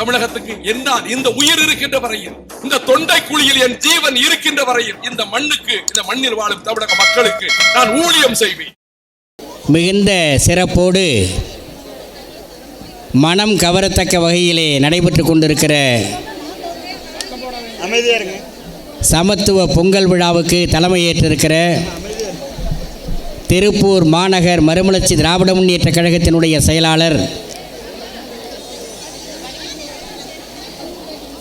தமிழகத்துக்கு என்னால் இந்த உயிர் இருக்கின்ற வரையில் இந்த தொண்டை குழியில் என் ஜீவன் இருக்கின்ற வரையில் இந்த மண்ணுக்கு இந்த மண்ணில் வாழும் தமிழக மக்களுக்கு நான் ஊழியம் செய்வேன். மிகுந்த சிறப்போடு மனம் கவரத்தக்க வகையிலே நடைபெற்று கொண்டிருக்கிற சமத்துவ பொங்கல் விழாவுக்கு தலைமையேற்றிருக்கிற திருப்பூர் மாநகர் மறுமலர்ச்சி திராவிட முன்னேற்றக் கழகத்தினுடைய செயலாளர்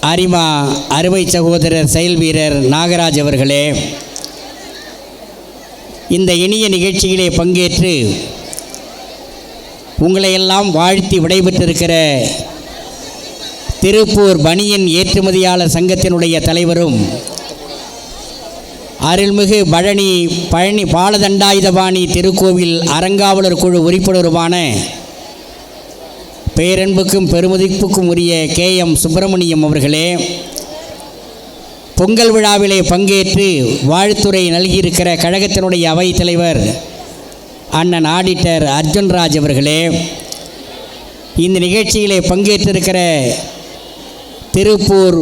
அரிமா அருமை சகோதரர் செயல் வீரர் நாகராஜ் அவர்களே இந்த இனிய நிகழ்ச்சியிலே பங்கேற்று உங்களையெல்லாம் வாழ்த்தி விடைபெற்றிருக்கிற திருப்பூர் பனியன் ஏற்றுமதியாளர் சங்கத்தினுடைய தலைவரும் அருள்மிகு பழனி பழனி பாலதண்டாயுதபாணி திருக்கோவில் அறங்காவலர் குழு உறுப்பினருமான பேரன்புக்கும் பெருமதிப்புக்கும் உரிய கே எம் சுப்பிரமணியம் அவர்களே பொங்கல் விழாவிலே பங்கேற்று வாழ்த்துறை நல்கியிருக்கிற கழகத்தினுடைய அவைத் தலைவர் அண்ணன் ஆடிட்டர் அர்ஜுன்ராஜ் அவர்களே இந்த நிகழ்ச்சியிலே பங்கேற்றிருக்கிற திருப்பூர்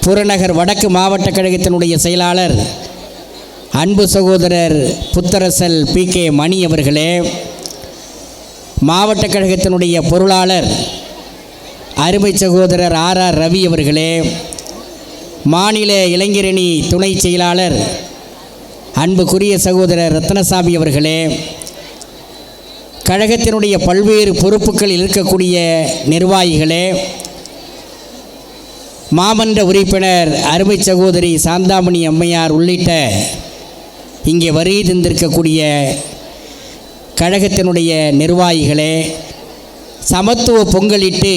புறநகர் வடக்கு மாவட்ட கழகத்தினுடைய செயலாளர் அன்பு சகோதரர் புத்தரசல் பி கே மணி அவர்களே மாவட்ட கழகத்தினுடைய பொருளாளர் அருமை சகோதரர் ஆர் ஆர் ரவி அவர்களே மாநில இளைஞரணி துணை செயலாளர் அன்புக்குரிய சகோதரர் ரத்னசாமி அவர்களே கழகத்தினுடைய பல்வேறு பொறுப்புகளில் இருக்கக்கூடிய நிர்வாகிகளே மாமன்ற உறுப்பினர் அருமை சகோதரி சாந்தாமணி அம்மையார் உள்ளிட்ட இங்கே வருகை தந்திருக்கக்கூடிய கழகத்தினுடைய நிர்வாகிகளே சமத்துவ பொங்கலிட்டு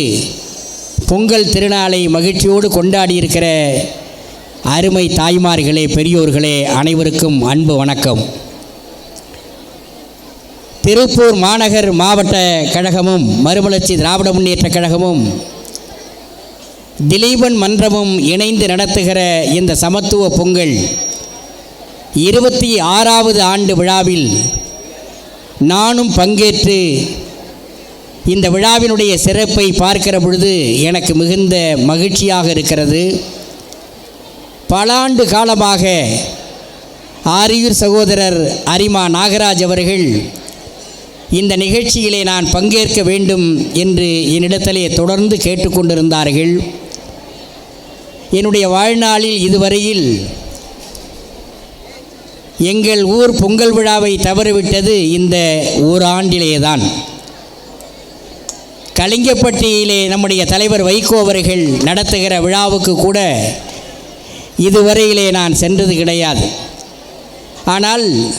பொங்கல் திருநாளை மகிழ்ச்சியோடு கொண்டாடியிருக்கிற அருமை தாய்மார்களே பெரியோர்களே அனைவருக்கும் அன்பு வணக்கம். திருப்பூர் மாநகர் மாவட்ட கழகமும் மறுமலர்ச்சி திராவிட முன்னேற்ற கழகமும் திலீபன் மன்றமும் இணைந்து நடத்துகிற இந்த சமத்துவ பொங்கல் இருபத்தி ஆறாவது ஆண்டு விழாவில் நானும் பங்கேற்று இந்த விழாவினுடைய சிறப்பை பார்க்கிற பொழுது எனக்கு மிகுந்த மகிழ்ச்சியாக இருக்கிறது. பல ஆண்டு காலமாக ஆரியூர் சகோதரர் அரிமா நாகராஜ் அவர்கள் இந்த நிகழ்ச்சியிலே நான் பங்கேற்க வேண்டும் என்று என்னிடத்திலே தொடர்ந்து கேட்டுக்கொண்டிருந்தார்கள். என்னுடைய வாழ்நாளில் இதுவரையில் எங்கள் ஊர் பொங்கல் விழாவை தவறிவிட்டது இந்த ஓராண்டிலே தான் கலிங்கப்பட்டியிலே நம்முடைய தலைவர் வைகோ அவர்கள் நடத்துகிற விழாவுக்கு கூட இதுவரையிலே நான் சென்றது கிடையாது. ஆனால்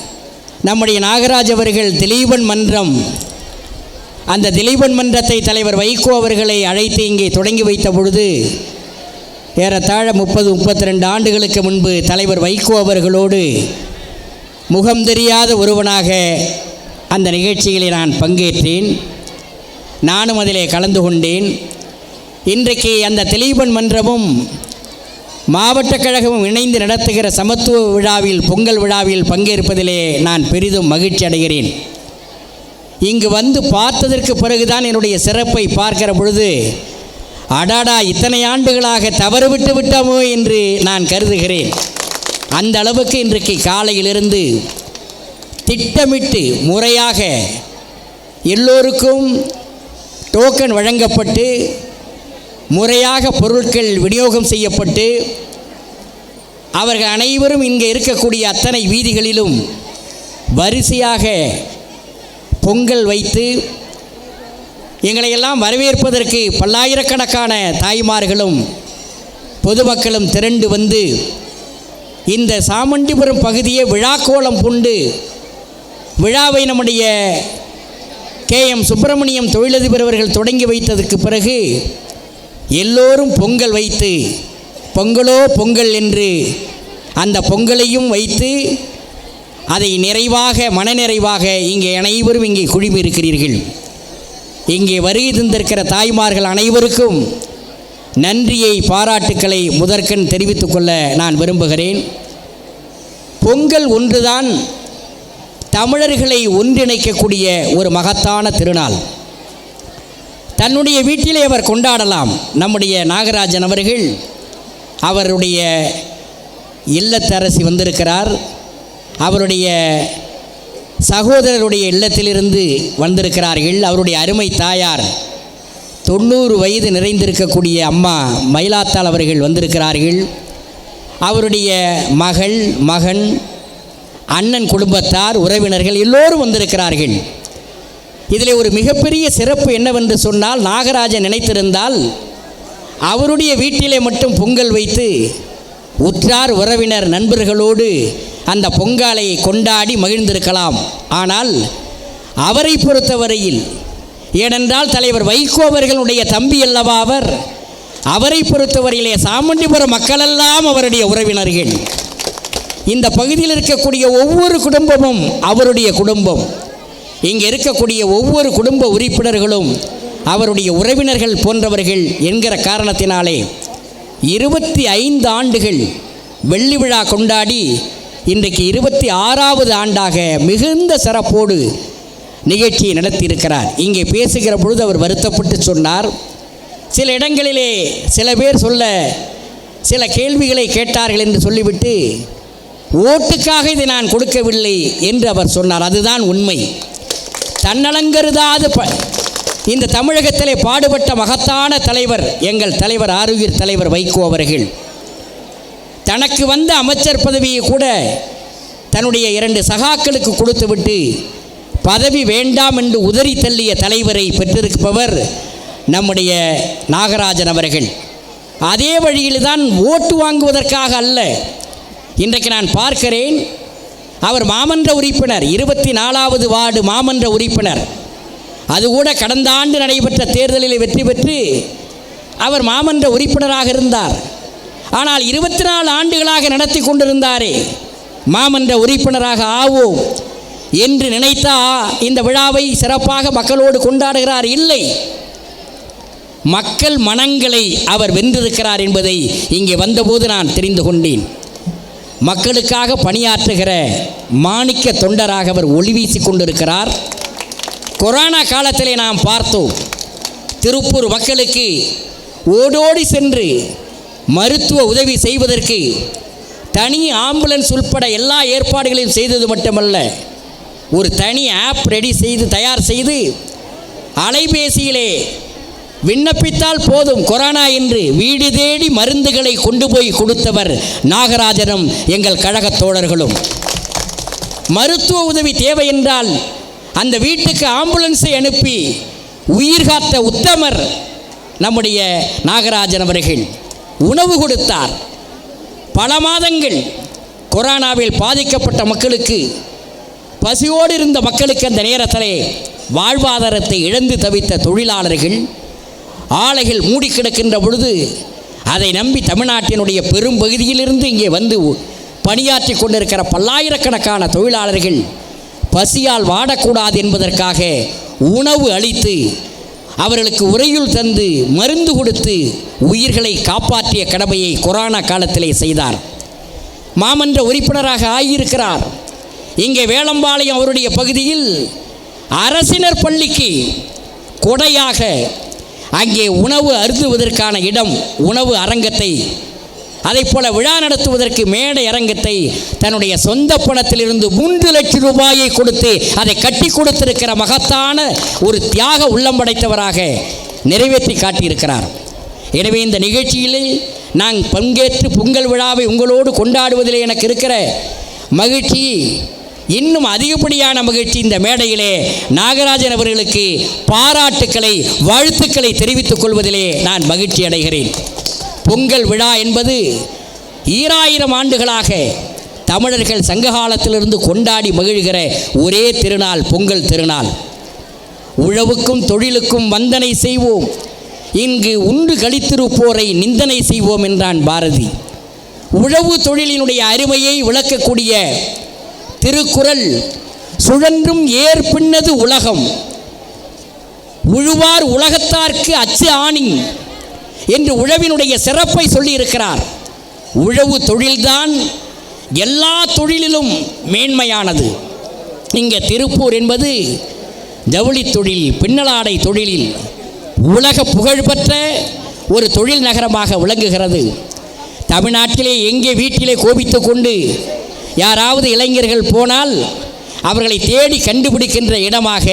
நம்முடைய நாகராஜ் அவர்கள் திலீபன் மன்றம் அந்த திலீபன் மன்றத்தை தலைவர் வைகோ அவர்களை அழைத்து இங்கே தொடங்கி வைத்த பொழுது ஏறத்தாழ முப்பது முப்பத்தி ரெண்டு ஆண்டுகளுக்கு முன்பு தலைவர் வைகோ அவர்களோடு முகம் தெரியாத ஒருவனாக அந்த நிகழ்ச்சிகளை நான் பங்கேற்றேன். நானும் அதிலே கலந்து கொண்டேன். இன்றைக்கு அந்த தெளிவன் மன்றமும் மாவட்ட கழகமும் இணைந்து நடத்துகிற சமத்துவ விழாவில் பொங்கல் விழாவில் பங்கேற்பதிலே நான் பெரிதும் மகிழ்ச்சி அடைகிறேன். இங்கு வந்து பார்த்ததற்கு பிறகுதான் என்னுடைய சிறப்பை பார்க்கிற பொழுது அடாடா இத்தனை ஆண்டுகளாக தவறுவிட்டு விட்டோமோ என்று நான் கருதுகிறேன். அந்த அளவுக்கு இன்றைக்கு காலையிலிருந்து திட்டமிட்டு முறையாக எல்லோருக்கும் டோக்கன் வழங்கப்பட்டு முறையாக பொருட்கள் விநியோகம் செய்யப்பட்டு அவர்கள் அனைவரும் இங்கே இருக்கக்கூடிய அத்தனை வீதிகளிலும் வரிசையாக பொங்கல் வைத்து எங்களையெல்லாம் வரவேற்பதற்கு பல்லாயிரக்கணக்கான தாய்மார்களும் பொதுமக்களும் திரண்டு வந்து இந்த சாமண்டிபுரம் பகுதியை விழாக்கோலம் புண்டு விழாவை நம்முடைய கே எம் சுப்பிரமணியம் தொழிலதிபர் அவர்கள் தொடங்கி வைத்ததற்கு பிறகு எல்லோரும் பொங்கல் வைத்து பொங்கலோ பொங்கல் என்று அந்த பொங்கலையும் வைத்து அதை நிறைவாக மனநிறைவாக இங்கே அனைவரும் இங்கே குழுமி இருக்கிறீர்கள் இங்கே வருகை தந்திருக்கிற தாய்மார்கள் அனைவருக்கும் நன்றியை பாராட்டுக்களை முதற்கண் தெரிவித்துக் கொள்ள நான் விரும்புகிறேன். பொங்கல் ஒன்றுதான் தமிழர்களை ஒன்றிணைக்கக்கூடிய ஒரு மகத்தான திருநாள். தன்னுடைய வீட்டிலே அவர் கொண்டாடலாம். நம்முடைய நாகராஜன் அவர்கள் அவருடைய இல்லத்தரசி வந்திருக்கிறார். அவருடைய சகோதரருடைய இல்லத்திலிருந்து வந்திருக்கிறார்கள். அவருடைய அருமை தாயார் தொண்ணூறு வயது நிறைந்திருக்கக்கூடிய அம்மா மயிலாத்தாள் அவர்கள் வந்திருக்கிறார்கள். அவருடைய மகள் மகன் அண்ணன் குடும்பத்தார் உறவினர்கள் எல்லோரும் வந்திருக்கிறார்கள். இதில் ஒரு மிகப்பெரிய சிறப்பு என்னவென்று சொன்னால் நாகராஜன் நினைத்திருந்தால் அவருடைய வீட்டிலே மட்டும் பொங்கல் வைத்து உற்றார் உறவினர் நண்பர்களோடு அந்த பொங்கலை கொண்டாடி மகிழ்ந்திருக்கலாம். ஆனால் அவரை பொறுத்தவரையில் ஏனென்றால் தலைவர் வைகோ அவர்களுடைய தம்பி அல்லவா அவர்? அவரை பொறுத்தவரையிலே சாமண்டிபுரம் மக்களெல்லாம் அவருடைய உறவினர்கள். இந்த பகுதியில் இருக்கக்கூடிய ஒவ்வொரு குடும்பமும் அவருடைய குடும்பம். இங்கே இருக்கக்கூடிய ஒவ்வொரு குடும்ப உறுப்பினர்களும் அவருடைய உறவினர்கள் போன்றவர்கள் என்கிற காரணத்தினாலே இருபத்தி ஐந்து ஆண்டுகள் வெள்ளி விழா கொண்டாடி இன்றைக்கு இருபத்தி ஆறாவது ஆண்டாக மிகுந்த சிறப்போடு நிகழ்ச்சியை நடத்தியிருக்கிறார். இங்கே பேசுகிற பொழுது அவர் வருத்தப்பட்டு சொன்னார் சில இடங்களிலே சில பேர் சொல்ல சில கேள்விகளை கேட்டார்கள் என்று சொல்லிவிட்டு ஓட்டுக்காக இதை நான் கொடுக்கவில்லை என்று அவர் சொன்னார். அதுதான் உண்மை. தன்னலங்கருதாது ப இந்த தமிழகத்திலே பாடுபட்ட மகத்தான தலைவர் எங்கள் தலைவர் ஆருயிர் தலைவர் வைகோ அவர்கள். தனக்கு வந்த அமைச்சர் பதவியை கூட தன்னுடைய இரண்டு சகாக்களுக்கு கொடுத்துவிட்டு பதவி வேண்டாம் என்று உதறி தள்ளிய தலைவரை பெற்றிருப்பவர் நம்முடைய நாகராஜன் அவர்கள். அதே வழியில்தான் ஓட்டு வாங்குவதற்காக அல்ல. இன்றைக்கு நான் பார்க்கிறேன் அவர் மாமன்ற உறுப்பினர் இருபத்தி நாலாவது வார்டு மாமன்ற உறுப்பினர். அது கூட கடந்த ஆண்டு நடைபெற்ற தேர்தலில் வெற்றி பெற்று அவர் மாமன்ற உறுப்பினராக இருந்தார். ஆனால் இருபத்தி நாலு ஆண்டுகளாக நடத்தி கொண்டிருந்தாரே மாமன்ற உறுப்பினராக ஆவோம். என்று நினைத்தா இந்த விழாவை சிறப்பாக மக்களோடு கொண்டாடுகிறார் இல்லை. மக்கள் மனங்களை அவர் வென்றிருக்கிறார் என்பதை இங்கே வந்தபோது நான் தெரிந்து கொண்டேன். மக்களுக்காக பணியாற்றுகிற மாணிக்க தொண்டராக அவர் ஒளி வீசிக் கொண்டிருக்கிறார். கொரோனா காலத்திலே நாம் பார்த்தோம் திருப்பூர் மக்களுக்கு ஓடோடி சென்று மருத்துவ உதவி செய்வதற்கு தனி ஆம்புலன்ஸ் உட்பட எல்லா ஏற்பாடுகளையும் செய்தது மட்டுமல்ல ஒரு தனி ஆப் ரெடி செய்து தயார் செய்து அலைபேசியிலே விண்ணப்பித்தால் போதும். கொரோனா என்று வீடு தேடி மருந்துகளை கொண்டு போய் கொடுத்தவர் நாகராஜனும் எங்கள் கழகத் தோழர்களும். மருத்துவ உதவி தேவை என்றால் அந்த வீட்டுக்கு ஆம்புலன்ஸை அனுப்பி உயிர் காத்த உத்தமர் நம்முடைய நாகராஜன் அவர்கள் உணவு கொடுத்தார். பல மாதங்கள் கொரோனாவில் பாதிக்கப்பட்ட மக்களுக்கு பசியோடு இருந்த மக்களுக்கு அந்த நேரத்திலே வாழ்வாதாரத்தை இழந்து தவித்த தொழிலாளர்கள் ஆலைகள் மூடி கிடக்கின்ற பொழுது அதை நம்பி தமிழ்நாட்டினுடைய பெரும் பகுதியிலிருந்து இங்கே வந்து பணியாற்றி கொண்டிருக்கிற பல்லாயிரக்கணக்கான தொழிலாளர்கள் பசியால் வாடக்கூடாது என்பதற்காக உணவு அளித்து அவர்களுக்கு உரையுள் தந்து மருந்து கொடுத்து உயிர்களை காப்பாற்றிய கடமையை கொரோனா காலத்திலே செய்தார். மாமன்ற உறுப்பினராக ஆகியிருக்கிறார். இங்கே வேளம்பாளையம் அவருடைய பகுதியில் அரசினர் பள்ளிக்கு கொடையாக அங்கே உணவு அருந்துவதற்கான இடம் உணவு அரங்கத்தை அதைப் போல விழா நடத்துவதற்கு மேடை அரங்கத்தை தன்னுடைய சொந்த பணத்திலிருந்து மூன்று லட்சம் ரூபாயை கொடுத்து அதை கட்டி கொடுத்திருக்கிற மகத்தான ஒரு தியாக உள்ளம் படைத்தவராக நிறைவேற்றி காட்டியிருக்கிறார். எனவே இந்த நிகழ்ச்சியிலே நான் பங்கேற்று பொங்கல் விழாவை உங்களோடு கொண்டாடுவதில் எனக்கு இருக்கிற மகிழ்ச்சி இன்னும் அதிகப்படியான மகிழ்ச்சி இந்த மேடையிலே நாகராஜன் அவர்களுக்கு பாராட்டுக்களை வாழ்த்துக்களை தெரிவித்துக் கொள்வதிலே நான் மகிழ்ச்சி அடைகிறேன். பொங்கல் விழா என்பது ஈராயிரம் ஆண்டுகளாக தமிழர்கள் சங்ககாலத்திலிருந்து கொண்டாடி மகிழ்கிற ஒரே திருநாள் பொங்கல் திருநாள். உழவுக்கும் தொழிலுக்கும் வந்தனை செய்வோம். இங்கு உண்டு கழித்திருப்போரை நிந்தனை செய்வோம் என்றான் பாரதி. உழவு தொழிலினுடைய அருமையை விளக்கக்கூடிய திருக்குறள் சுழன்றும் ஏர் பின்னது உலகம். உழுவார் உலகத்தார்க்கு அச்சு ஆணி என்று உழவினுடைய சிறப்பை சொல்லியிருக்கிறார். உழவு தொழில்தான் எல்லா தொழிலிலும் மேன்மையானது. இங்கே திருப்பூர் என்பது ஜவுளி தொழில் பின்னலாடை தொழிலில் உலக புகழ்பெற்ற ஒரு தொழில் நகரமாக விளங்குகிறது. தமிழ்நாட்டிலே எங்கே வீட்டிலே கோபித்து கொண்டு யாராவது இளைஞர்கள் போனால் அவர்களை தேடி கண்டுபிடிக்கின்ற இடமாக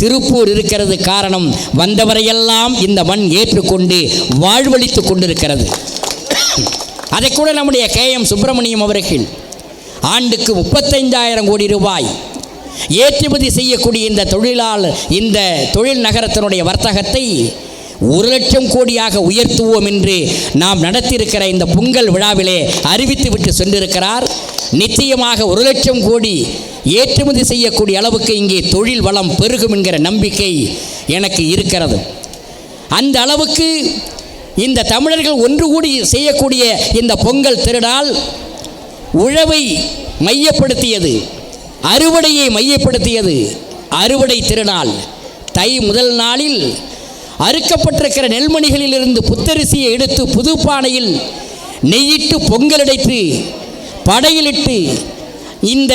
திருப்பூர் இருக்கிறது காரணம் வந்தவரையெல்லாம் இந்த மண் ஏற்றுக்கொண்டு வாழ்வளித்துக் கொண்டிருக்கிறது. அதை கூட நம்முடைய கே எம் சுப்பிரமணியம் அவர்கள் ஆண்டுக்கு முப்பத்தைந்தாயிரம் கோடி ரூபாய் ஏற்றுமதி செய்யக்கூடிய இந்த தொழிலாளர் இந்த தொழில் நகரத்தினுடைய வர்த்தகத்தை ஒரு லட்சம் கோடியாக உயர்த்துவோம் என்று நாம் நடத்தியிருக்கிற இந்த பொங்கல் விழாவிலே அறிவித்து விட்டு சென்றிருக்கிறார். நிச்சயமாக ஒரு லட்சம் கோடி ஏற்றுமதி செய்யக்கூடிய அளவுக்கு இங்கே தொழில் வளம் பெருகும் என்கிற நம்பிக்கை எனக்கு இருக்கிறது. அந்த அளவுக்கு இந்த தமிழர்கள் ஒன்று கூடி செய்யக்கூடிய இந்த பொங்கல் திருநாள் உழவை மையப்படுத்தியது அறுவடையை மையப்படுத்தியது அறுவடை திருநாள். தை முதல் நாளில் அறுக்கப்பட்டிருக்கிற நெல்மணிகளிலிருந்து புத்தரிசியை எடுத்து புது பானையில் நெய்யிட்டு பொங்கலடைத்து படையிலிட்டு இந்த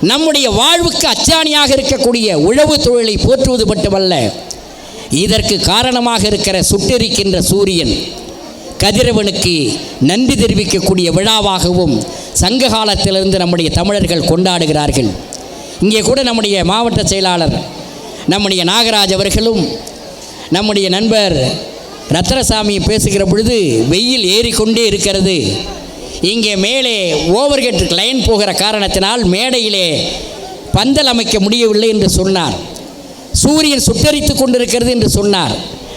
நம்முடைய வாழ்வுக்கு அச்சாணியாக இருக்கக்கூடிய உழவு தொழிலை போற்றுவது மட்டுமல்ல இதற்கு காரணமாக இருக்கிற சுட்டெரிக்கின்ற சூரியன் கதிரவனுக்கு நன்றி தெரிவிக்கக்கூடிய விழாவாகவும் சங்க காலத்திலிருந்து நம்முடைய தமிழர்கள் கொண்டாடுகிறார்கள். இங்கே கூட நம்முடைய மாவட்ட செயலாளர் நம்முடைய நாகராஜ் அவர்களும் நம்முடைய நண்பர் ரத்னசாமி பேசுகிற பொழுது வெயில் ஏறிக்கொண்டே இருக்கிறது. இங்கே மேலே ஓவர்ஹெட் லைன் போகிற காரணத்தினால் மேடையிலே பந்தல் அமைக்க முடியவில்லை என்று சொன்னார். சூரியன் சுட்டரித்து கொண்டிருக்கிறது என்று சொன்னார்.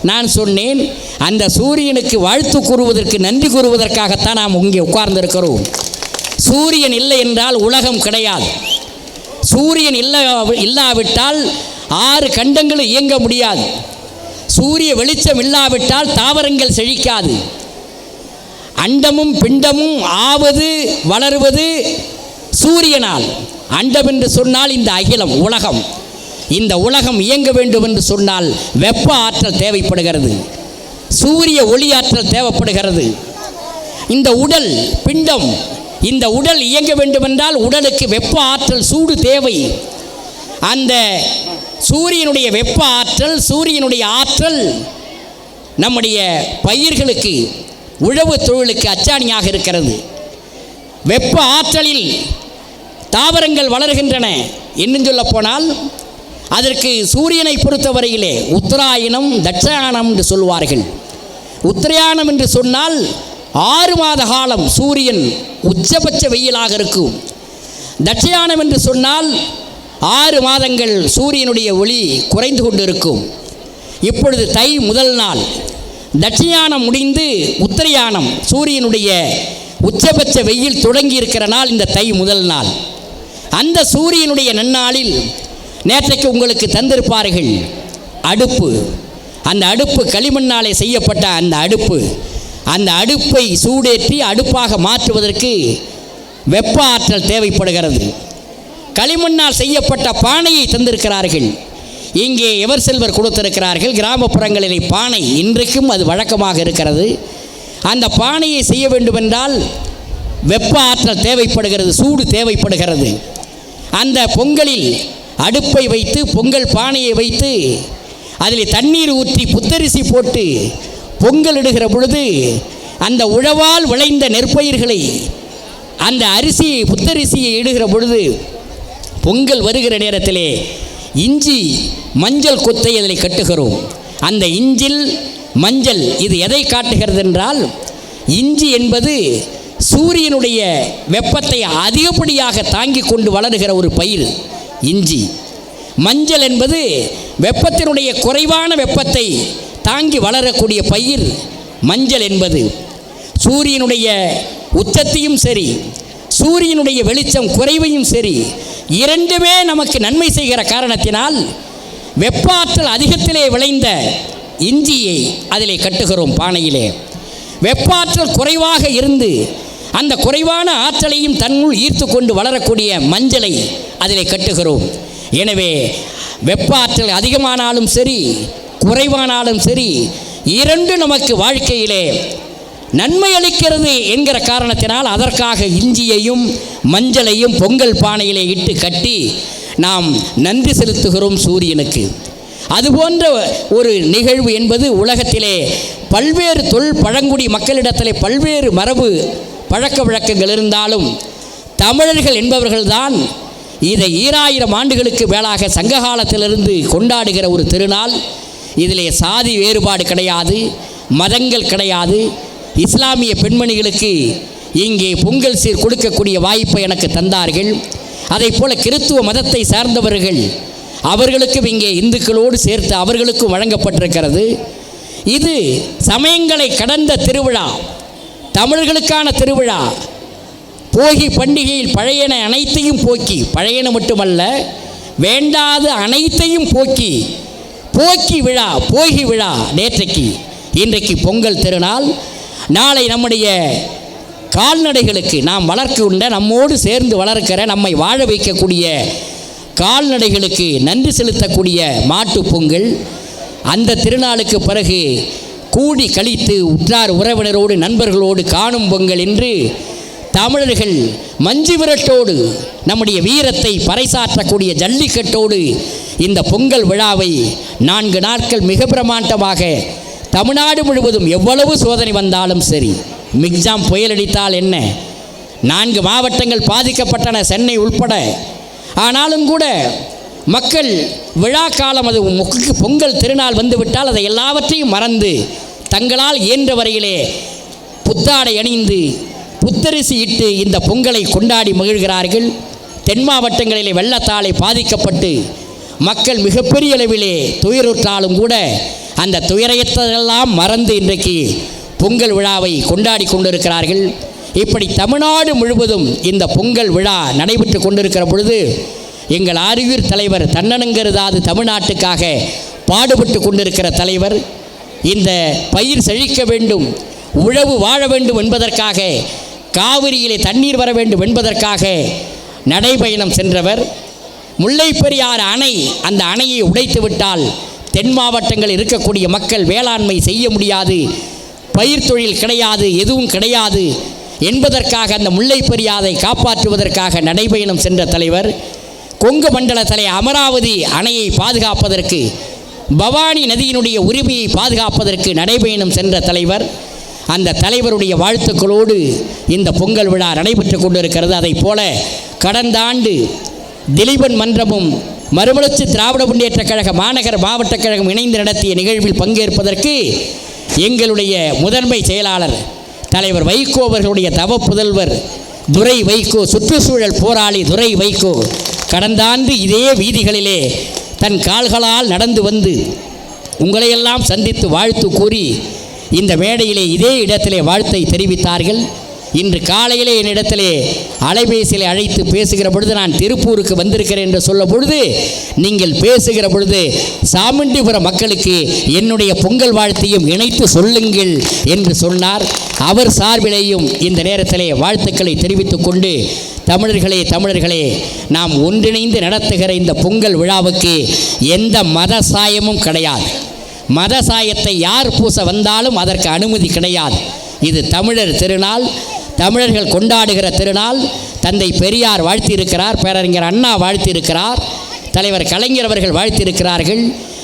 நான் சொன்னேன் அந்த சூரியனுக்கு வாழ்த்து கூறுவதற்கு நன்றி கூறுவதற்காகத்தான் நாம் இங்கே உட்கார்ந்திருக்கிறோம். சூரியன் இல்லை என்றால் உலகம் கிடையாது. சூரியன் இல்லை இல்லாவிட்டால் ஆறு கண்டங்களும் இயங்க முடியாது. சூரிய வெளிச்சம் இல்லாவிட்டால் தாவரங்கள் செழிக்காது. அண்டமும் பிண்டமும் ஆவது வளருவது சூரியனால். அண்டம் என்று சொன்னால் இந்த அகிலம் உலகம். இந்த உலகம் இயங்க வேண்டும் என்று சொன்னால் வெப்ப ஆற்றல் தேவைப்படுகிறது. சூரிய ஒளி ஆற்றல் தேவைப்படுகிறது. இந்த உடல் பிண்டம் இந்த உடல் இயங்க வேண்டுமென்றால் உடலுக்கு வெப்ப ஆற்றல் சூடு தேவை. அந்த சூரியனுடைய வெப்ப ஆற்றல் சூரியனுடைய ஆற்றல் நம்முடைய பயிர்களுக்கு உழவு தொழிலுக்கு அச்சாணியாக இருக்கிறது. வெப்ப ஆற்றலில் தாவரங்கள் வளர்கின்றன இன்னும் சொல்ல போனால் அதற்கு சூரியனை பொறுத்தவரையிலே உத்தராயணம் தட்சாயணம் என்று சொல்வார்கள். உத்தராயணம் என்று சொன்னால் ஆறு மாத காலம் சூரியன் உச்சபட்ச வெயிலாக இருக்கும். தட்சயானம் என்று சொன்னால் ஆறு மாதங்கள் சூரியனுடைய ஒளி குறைந்து கொண்டிருக்கும். இப்பொழுது தை முதல் நாள். தட்சியானம் முடிந்து உத்தரையானம். சூரியனுடைய உச்சபட்ச வெயில் தொடங்கி இருக்கிற நாள் இந்த தை முதல் நாள். அந்த சூரியனுடைய நன்னாளில் நேற்றைக்கு உங்களுக்கு தந்திருப்பார்கள். அடுப்பு. அந்த அடுப்பு களிமண்ணாலே செய்யப்பட்ட அந்த அடுப்பு. அந்த அடுப்பை சூடேற்றி அடுப்பாக மாற்றுவதற்கு வெப்ப ஆற்றல் தேவைப்படுகிறது. களிமண்ணால் செய்யப்பட்ட பானையை தந்திருக்கிறார்கள். இங்கே எவர் செல்வர் கொடுத்திருக்கிறார்கள் கிராமப்புறங்களிலே பானை இன்றைக்கும் அது வழக்கமாக இருக்கிறது. அந்த பானையை செய்ய வேண்டுமென்றால் வெப்ப ஆற்றல் தேவைப்படுகிறது சூடு தேவைப்படுகிறது. அந்த பொங்கலில் அடுப்பை வைத்து பொங்கல் பானையை வைத்து அதில் தண்ணீர் ஊற்றி புத்தரிசி போட்டு பொங்கல் இடுகிற பொழுது அந்த உழவால் விளைந்த நெற்பயிர்களை அந்த அரிசியை புத்தரிசியை இடுகிற பொழுது பொங்கல் வருகிற நேரத்திலே இஞ்சி மஞ்சள் கொத்தை அதில் கட்டுகிறோம். அந்த இஞ்சில் மஞ்சள் இது எதை காட்டுகிறது என்றால் இஞ்சி என்பது சூரியனுடைய வெப்பத்தை அதிகப்படியாக தாங்கிக் கொண்டு வளருகிற ஒரு பயிர் இஞ்சி. மஞ்சள் என்பது வெப்பத்தினுடைய குறைவான வெப்பத்தை தாங்கி வளரக்கூடிய பயிர் மஞ்சள் என்பது. சூரியனுடைய உச்சத்தையும் சரி சூரியனுடைய வெளிச்சம் குறைவையும் சரி இரண்டுமே நமக்கு நன்மை செய்கிற காரணத்தினால் வெப்பாற்றல் அதிகத்திலே விளைந்த இஞ்சியை அதிலே கட்டுகிறோம் பானையிலே. வெப்பாற்றல் குறைவாக இருந்து அந்த குறைவான ஆற்றலையும் தன்னுள் ஈர்த்து கொண்டு வளரக்கூடிய மஞ்சளை அதிலே கட்டுகிறோம். எனவே வெப்ப ஆற்றல் அதிகமானாலும் சரி குறைவானாலும் சரி இரண்டு நமக்கு வாழ்க்கையிலே நன்மை அளிக்கிறது என்கிற காரணத்தினால் அதற்காக இஞ்சியையும் மஞ்சளையும் பொங்கல் பானையிலே இட்டு கட்டி நாம் நன்றி செலுத்துகிறோம் சூரியனுக்கு. அதுபோன்ற ஒரு நிகழ்வு என்பது உலகத்திலே பல்வேறு தொல் பழங்குடி மக்களிடத்திலே பல்வேறு மரபு பழக்க வழக்கங்கள் இருந்தாலும் தமிழர்கள் என்பவர்கள்தான் இதை ஈராயிரம் ஆண்டுகளுக்கு மேலாக சங்ககாலத்திலிருந்து கொண்டாடுகிற ஒரு திருநாள். இதிலே சாதி வேறுபாடு கிடையாது மதங்கள் கிடையாது இஸ்லாமிய பெண்மணிகளுக்கு இங்கே பொங்கல் சீர் கொடுக்கக்கூடிய வாய்ப்பை எனக்கு தந்தார்கள். அதை போல கிறித்துவ மதத்தை சார்ந்தவர்கள் அவர்களுக்கும் இங்கே இந்துக்களோடு சேர்த்து அவர்களுக்கும் வழங்கப்பட்டிருக்கிறது. இது சமயங்களை கடந்த திருவிழா தமிழர்களுக்கான திருவிழா. போகி பண்டிகையில் பழையன அனைத்தையும் போக்கி பழையன மட்டுமல்ல வேண்டாத அனைத்தையும் போக்கி போக்கி விழா போகி விழா நேற்றைக்கு இன்றைக்கு பொங்கல் திருநாள். நாளை நம்முடைய கால்நடைகளுக்கு நாம் வளர்க்கின்ற நம்மோடு சேர்ந்து வளர்க்கிற நம்மை வாழ வைக்கக்கூடிய கால்நடைகளுக்கு நன்றி செலுத்தக்கூடிய மாட்டுப் பொங்கல் அந்த திருநாளுக்கு பிறகு கூடி கழித்து உற்றார் உறவினரோடு நண்பர்களோடு காணும் பொங்கல் என்று தமிழர்கள் மஞ்சு விரட்டோடு நம்முடைய வீரத்தை பறைசாற்றக்கூடிய ஜல்லிக்கட்டோடு இந்த பொங்கல் விழாவை நான்கு நாட்கள் மிக பிரமாண்டமாக தமிழ்நாடு முழுவதும் எவ்வளவு சோதனை வந்தாலும் சரி மிக்ஜாம் புயல் அடித்தால் என்ன? நான்கு மாவட்டங்கள் பாதிக்கப்பட்டன சென்னை உள்பட. ஆனாலும் கூட மக்கள் விழா காலம் அது முக்கு பொங்கல் திருநாள் வந்துவிட்டால் அதை எல்லாவற்றையும் மறந்து தங்களால் இயன்ற வரையிலே புத்தாடை அணிந்து புத்தரிசி இட்டு இந்த பொங்கலை கொண்டாடி மகிழ்கிறார்கள். தென் மாவட்டங்களிலே வெள்ளத்தாலே பாதிக்கப்பட்டு மக்கள் மிகப்பெரிய அளவிலே துயருற்றாலும் கூட அந்த துயரத்தையெல்லாம் மறந்து இன்றைக்கு பொங்கல் விழாவை கொண்டாடி கொண்டிருக்கிறார்கள். இப்படி தமிழ்நாடு முழுவதும் இந்த பொங்கல் விழா நடைபெற்று கொண்டிருக்கிற பொழுது எங்கள் ஆரியூர் தலைவர் தன்னனுங்கிறதாவது தமிழ்நாட்டுக்காக பாடுபட்டு கொண்டிருக்கிற தலைவர் இந்த பயிர் செழிக்க வேண்டும் உழவு வாழ வேண்டும் என்பதற்காக காவிரியிலே தண்ணீர் வர வேண்டும் என்பதற்காக நடைபயணம் சென்றவர். முல்லைப்பெரியார் அணை அந்த அணையை உடைத்து விட்டால் தென் மாவட்டங்கள் இருக்கக்கூடிய மக்கள் வேளாண்மை செய்ய முடியாது பயிர் தொழில் கிடையாது எதுவும் கிடையாது என்பதற்காக அந்த முல்லை பெரியாதை காப்பாற்றுவதற்காக நடைபயணம் சென்ற தலைவர் கொங்கு மண்டலத்திலே அமராவதி அணையை பாதுகாப்பதற்கு பவானி நதியினுடைய உரிமையை பாதுகாப்பதற்கு நடைபயணம் சென்ற தலைவர் அந்த தலைவருடைய வாழ்த்துக்களோடு இந்த பொங்கல் விழா நடைபெற்று கொண்டிருக்கிறது. அதைப் போல கடந்த ஆண்டு திலீபன் மன்றமும் மறுமலர்ச்சி திராவிட முன்னேற்ற கழக மாநகர மாவட்ட கழகம் இணைந்து நடத்திய நிகழ்வில் பங்கேற்பதற்கு எங்களுடைய முதன்மை செயலாளர் தலைவர் வைகோ அவர்களுடைய தவ புதல்வர் துரை வைகோ சுற்றுச்சூழல் போராளி துரை வைகோ கடந்த ஆண்டு இதே வீதிகளிலே தன் கால்களால் நடந்து வந்து உங்களையெல்லாம் சந்தித்து வாழ்த்து கூறி இந்த மேடையிலே இதே இடத்திலே வாழ்த்தை தெரிவித்தார்கள். இன்று காலையிலே என்னிடத்திலே அலைபேசியில் அழைத்து பேசுகிற பொழுது நான் திருப்பூருக்கு வந்திருக்கிறேன் என்று சொல்ல பொழுது நீங்கள் பேசுகிற பொழுது சாமுண்டிபுர மக்களுக்கு என்னுடைய பொங்கல் வாழ்த்தையும் இணைத்து சொல்லுங்கள் என்று சொன்னார். அவர் சார்பிலேயும் இந்த நேரத்திலே வாழ்த்துக்களை தெரிவித்துக் கொண்டு தமிழர்களே தமிழர்களே நாம் ஒன்றிணைந்து நடத்துகிற இந்த பொங்கல் விழாவுக்கு எந்த மத சாயமும் கிடையாது. மத சாயத்தை யார் பூச வந்தாலும் அதற்கு அனுமதி கிடையாது. இது தமிழர் திருநாள். தமிழர்கள் கொண்டாடுகிற திருநாள் தந்தை பெரியார் வாழ்த்தியிருக்கிறார் பேரறிஞர் அண்ணா வாழ்த்தியிருக்கிறார் தலைவர் கலைஞர் அவர்கள் வாழ்த்தியிருக்கிறார்கள்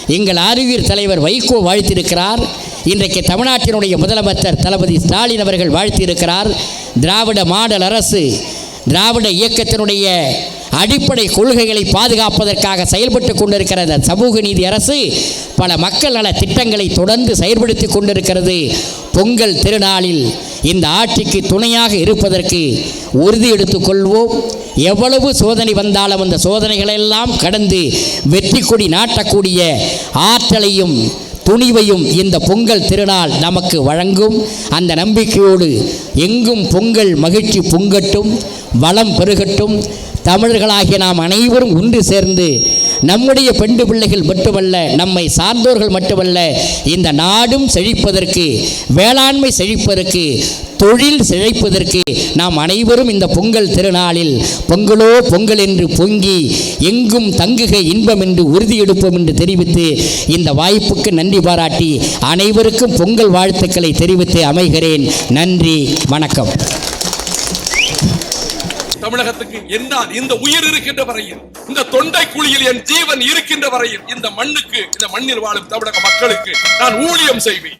எங்கள் அறிவியல் தலைவர் வைகோ வாழ்த்தியிருக்கிறார் இன்றைக்கு தமிழ்நாட்டினுடைய முதலமைச்சர் தளபதி ஸ்டாலின் அவர்கள் வாழ்த்தியிருக்கிறார். திராவிட மாடல் அரசு திராவிட இயக்கத்தினுடைய அடிப்படை கொள்கைகளை பாதுகாப்பதற்காக செயல்பட்டு கொண்டிருக்கிற இந்த சமூக நீதி அரசு பல மக்கள் நல திட்டங்களை தொடர்ந்து செயல்படுத்தி கொண்டிருக்கிறது. பொங்கல் திருநாளில் இந்த ஆட்சிக்கு துணையாக இருப்பதற்கு உறுதி எடுத்துக்கொள்வோம். எவ்வளவு சோதனை வந்தாலும் அந்த சோதனைகளெல்லாம் கடந்து வெற்றி கொடி நாட்டக்கூடிய ஆற்றலையும் துணிவையும் இந்த பொங்கல் திருநாள் நமக்கு வழங்கும். அந்த நம்பிக்கையோடு எங்கும் பொங்கல் மகிழ்ச்சி பொங்கட்டும் வளம் பெருகட்டும். தமிழர்களாகிய நாம் அனைவரும் ஒன்று சேர்ந்து நம்முடைய பெண்டு பிள்ளைகள் மட்டுமல்ல நம்மை சார்ந்தோர்கள் மட்டுமல்ல இந்த நாடும் செழிப்பதற்கு வேளாண்மை செழிப்பதற்கு தொழில் செழிப்பதற்கு நாம் அனைவரும் இந்த பொங்கல் திருநாளில் பொங்கலோ பொங்கல் என்று பொங்கி எங்கும் தங்குக இன்பம் என்று உறுதியெடுப்போம் என்று தெரிவித்து இந்த வாய்ப்புக்கு நன்றி பாராட்டி அனைவருக்கும் பொங்கல் வாழ்த்துக்களை தெரிவித்து அமைகிறேன். நன்றி வணக்கம். தமிழகத்துக்கு என்னால் இந்த உயிர் இருக்கின்ற வரையில் இந்த தொண்டை குழியில் என் ஜீவன் இருக்கின்ற வரையில் இந்த மண்ணுக்கு இந்த மண்ணில் வாழும் தமிழக மக்களுக்கு நான் ஊழியம் செய்வேன்.